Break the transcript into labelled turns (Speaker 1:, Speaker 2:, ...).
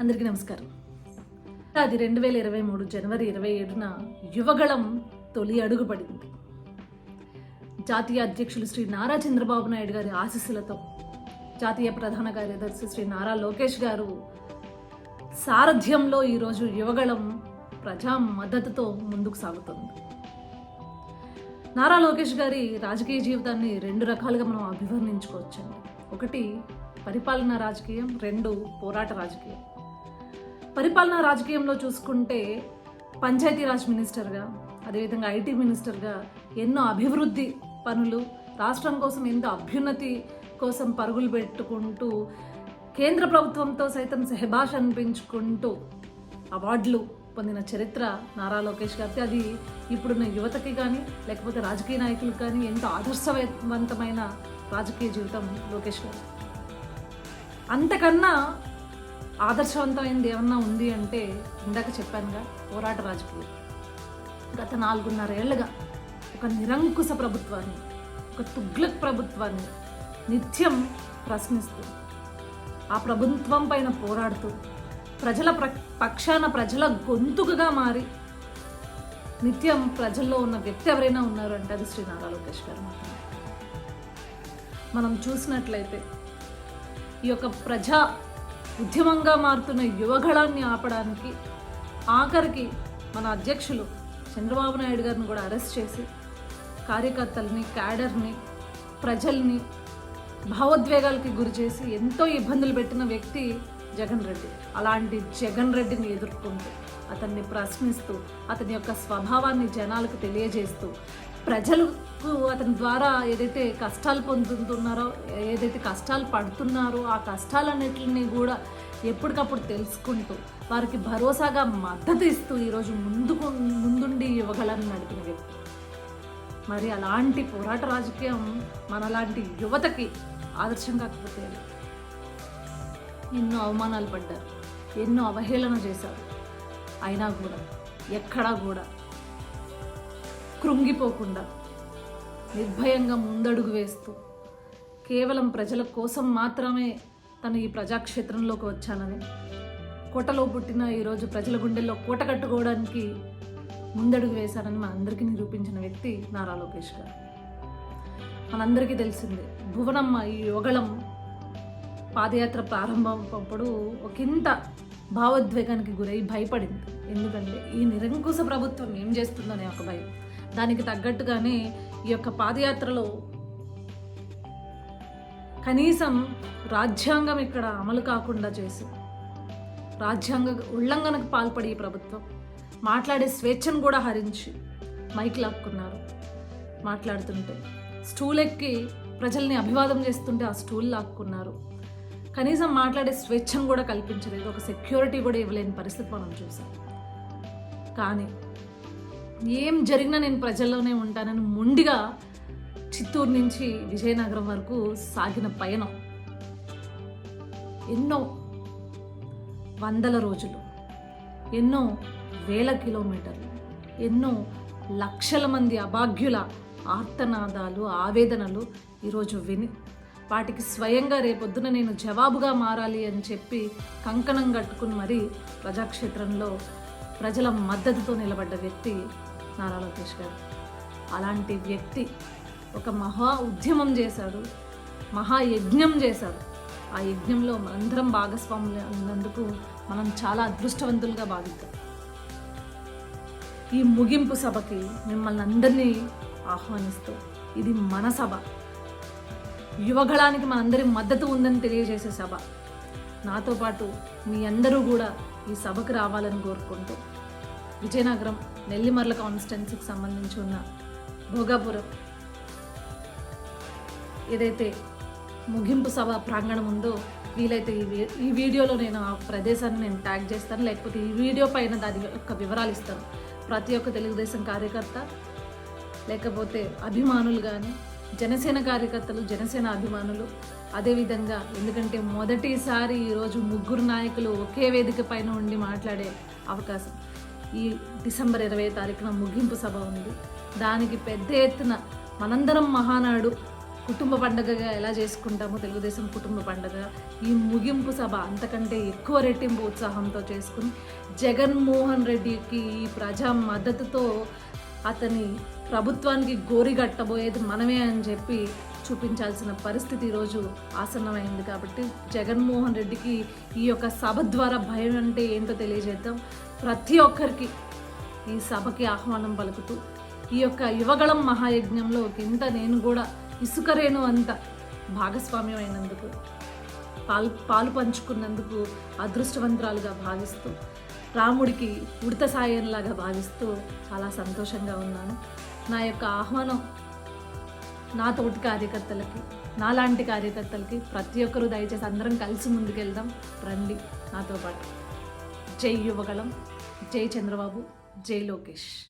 Speaker 1: అందరికీ నమస్కారం. అది రెండు వేల ఇరవై మూడు జనవరి ఇరవై ఏడున యువగళం తొలి అడుగుపడింది. జాతీయ అధ్యక్షులు శ్రీ నారా చంద్రబాబు నాయుడు గారి ఆశీస్సులతో జాతీయ ప్రధాన కార్యదర్శి శ్రీ నారా లోకేష్ గారు సారథ్యంలో ఈరోజు యువగళం ప్రజా మద్దతుతో ముందుకు సాగుతుంది. నారా లోకేష్ గారి రాజకీయ జీవితాన్ని రెండు రకాలుగా మనం అభివర్ణించుకోవచ్చండి. ఒకటి పరిపాలనా రాజకీయం. రెండు పోరాట రాజకీయం. పరిపాలనా రాజకీయంలో చూసుకుంటే పంచాయతీరాజ్ మినిస్టర్గా అదేవిధంగా ఐటీ మినిస్టర్గా ఎన్నో అభివృద్ధి పనులు రాష్ట్రం కోసం ఎంతో అభ్యున్నతి కోసం పరుగులు పెట్టుకుంటూ కేంద్ర ప్రభుత్వంతో సైతం సెహబాష్ అనిపించుకుంటూ అవార్డులు పొందిన చరిత్ర నారా లోకేష్ గారికి అది ఇప్పుడున్న యువతకి కానీ లేకపోతే రాజకీయ నాయకులకు కానీ ఎంతో ఆదర్శవంతమైన రాజకీయ జీవితం లోకేష్ గారు అంతకన్నా ఆదర్శవంతమైనది ఏమన్నా ఉంది అంటే ఇందాక చెప్పానుగా పోరాట రాజకీయం. గత నాలుగున్నరేళ్ళుగా ఒక నిరంకుశ ప్రభుత్వాన్ని ఒక తుగ్లక్ ప్రభుత్వాన్ని నిత్యం ప్రశ్నిస్తూ ఆ ప్రభుత్వం పైన పోరాడుతూ ప్రజల ప్ర పక్షాన ప్రజల గొంతుకగా మారి నిత్యం ప్రజల్లో ఉన్న వ్యక్తి ఎవరైనా ఉన్నారు అంటే అది శ్రీ నారా లోకేష్ గారు మాత్రమే. మనం చూసినట్లయితే ఈ యొక్క ప్రజా ఉద్యమంగా మారుతున్న యువగళాన్ని ఆపడానికి ఆఖరికి మన అధ్యక్షులు చంద్రబాబు నాయుడు గారిని కూడా అరెస్ట్ చేసి కార్యకర్తల్ని క్యాడర్ని ప్రజల్ని భావోద్వేగాలకి గురి చేసి ఎంతో ఇబ్బందులు పెట్టిన వ్యక్తి జగన్ రెడ్డి. అలాంటి జగన్ రెడ్డిని ఎదుర్కొంటూ అతన్ని ప్రశ్నిస్తూ అతని యొక్క స్వభావాన్ని జనాలకు తెలియజేస్తూ ప్రజలు అతని ద్వారా ఏదైతే కష్టాలు పొందుతున్నారో ఏదైతే కష్టాలు పడుతున్నారో ఆ కష్టాలన్నిటిని కూడా ఎప్పటికప్పుడు తెలుసుకుంటూ వారికి భరోసాగా మద్దతు ఇస్తూ ఈరోజు ముందుకు ముందుండి యువగలను నడిపిన వ్యక్తి. మరి అలాంటి పోరాట రాజకీయం మనలాంటి యువతకి ఆదర్శం కాకపోతే ఎన్నో అవమానాలు పడ్డారు ఎన్నో అవహేళన చేశారు. అయినా కూడా ఎక్కడా కూడా కృంగిపోకుండా నిర్భయంగా ముందడుగు వేస్తూ కేవలం ప్రజల కోసం మాత్రమే తను ఈ ప్రజాక్షేత్రంలోకి వచ్చానని కోటలో పుట్టిన ఈరోజు ప్రజల గుండెల్లో కోట కట్టుకోవడానికి ముందడుగు వేశారని మా అందరికీ నిరూపించిన వ్యక్తి నారా లోకేష్ గారు. మనందరికీ తెలిసిందే భువనమ్మ ఈ యోగళం పాదయాత్ర ప్రారంభమైనప్పుడు ఒకంత భావోద్వేగానికి గురై భయపడింది. ఎందుకంటే ఈ నిరంకుశ ప్రభుత్వం ఏం చేస్తుందనే ఒక భయం. దానికి తగ్గట్టుగానే ఈ యొక్క పాదయాత్రలో కనీసం రాజ్యాంగం ఇక్కడ అమలు కాకుండా చేసి రాజ్యాంగ ఉల్లంఘనకు పాల్పడి ఈ ప్రభుత్వం మాట్లాడే స్వేచ్ఛను కూడా హరించి మైక్ లాక్కున్నారు. మాట్లాడుతుంటే స్టూల్ ఎక్కి ప్రజల్ని అభివాదం చేస్తుంటే ఆ స్టూల్ లాక్కున్నారు. కనీసం మాట్లాడే స్వేచ్ఛను కూడా కల్పించలేదు. ఒక సెక్యూరిటీ కూడా ఇవ్వలేని పరిస్థితి మనం చూసాం. కానీ ఏం జరిగినా నేను ప్రజల్లోనే ఉంటానని మొండిగా చిత్తూరు నుంచి విజయనగరం వరకు సాగిన పయనం. ఎన్నో వందల రోజులు ఎన్నో వేల కిలోమీటర్లు ఎన్నో లక్షల మంది అభాగ్యుల ఆర్తనాదాలు ఆవేదనలు ఈరోజు విని వాటికి స్వయంగా రేపొద్దున నేను జవాబుగా మారాలి అని చెప్పి కంకణం కట్టుకుని మరీ ప్రజాక్షేత్రంలో ప్రజల మద్దతుతో నిలబడ్డ వ్యక్తి నారా లోకేష్ గారు. అలాంటి వ్యక్తి ఒక మహా ఉద్యమం చేశాడు మహాయజ్ఞం చేశాడు. ఆ యజ్ఞంలో మనందరం భాగస్వాములు అన్నందుకు మనం చాలా అదృష్టవంతులుగా భావిద్దాం. ఈ ముగింపు సభకి మిమ్మల్ని అందరినీ ఆహ్వానిస్తూ ఇది మన సభ. యువగళానికి మనందరి మద్దతు ఉందని తెలియజేసే సభ. నాతో పాటు మీ అందరూ కూడా ఈ సభకు రావాలని కోరుకుంటూ విజయనగరం నెల్లిమర్ల కాన్స్టెన్సీకి సంబంధించి ఉన్న భోగాపురం ఏదైతే ముగింపు సభ ప్రాంగణం ఉందో వీలైతే ఈ వీ- ఈ వీడియోలో నేను ఆ ప్రదేశాన్ని నేను ట్యాగ్ చేస్తాను. లేకపోతే ఈ వీడియో పైన దాని యొక్క వివరాలు ఇస్తాను. ప్రతి ఒక్క తెలుగుదేశం కార్యకర్త లేకపోతే అభిమానులు కానీ జనసేన కార్యకర్తలు జనసేన అభిమానులు అదేవిధంగా ఎందుకంటే మొదటిసారి ఈరోజు ముగ్గురు నాయకులు ఒకే వేదిక పైన ఉండి మాట్లాడే అవకాశం. ఈ డిసెంబర్ ఇరవై తారీఖున ముగింపు సభ ఉంది. దానికి పెద్ద ఎత్తున మనందరం మహానాడు కుటుంబ పండగగా ఎలా చేసుకుంటామో తెలుగుదేశం కుటుంబ పండగ ఈ ముగింపు సభ అంతకంటే ఎక్కువ రెట్టింపు ఉత్సాహంతో చేసుకుని జగన్మోహన్ రెడ్డికి ఈ ప్రజా మద్దతుతో అతని ప్రభుత్వానికి గోరిగట్టబోయేది మనమే అని చెప్పి చూపించాల్సిన పరిస్థితి ఈరోజు ఆసన్నమైంది కాబట్టి జగన్మోహన్ రెడ్డికి ఈ యొక్క సభ ద్వారా భయం అంటే ఏంటో తెలియజేద్దాం. ప్రతి ఒక్కరికి ఈ సభకి ఆహ్వానం పలుకుతూ ఈ యొక్క యువగళం మహాయజ్ఞంలో ఇంత నేను కూడా ఇసుకరేణు అంత భాగస్వామ్యం అయినందుకు పాలు పాలు పంచుకున్నందుకు అదృష్టవంతురాలుగా భావిస్తూ రాముడికి ఉడత సాయంలాగా భావిస్తూ చాలా సంతోషంగా ఉన్నాను. నా యొక్క ఆహ్వానం నా తోటి కార్యకర్తలకి నాలాంటి కార్యకర్తలకి ప్రతి ఒక్కరూ దయచేసి అందరం కలిసి ముందుకెళ్దాం. రండి నాతో పాటు. జై యువగళం. జై చంద్రబాబు. జై లోకేష్.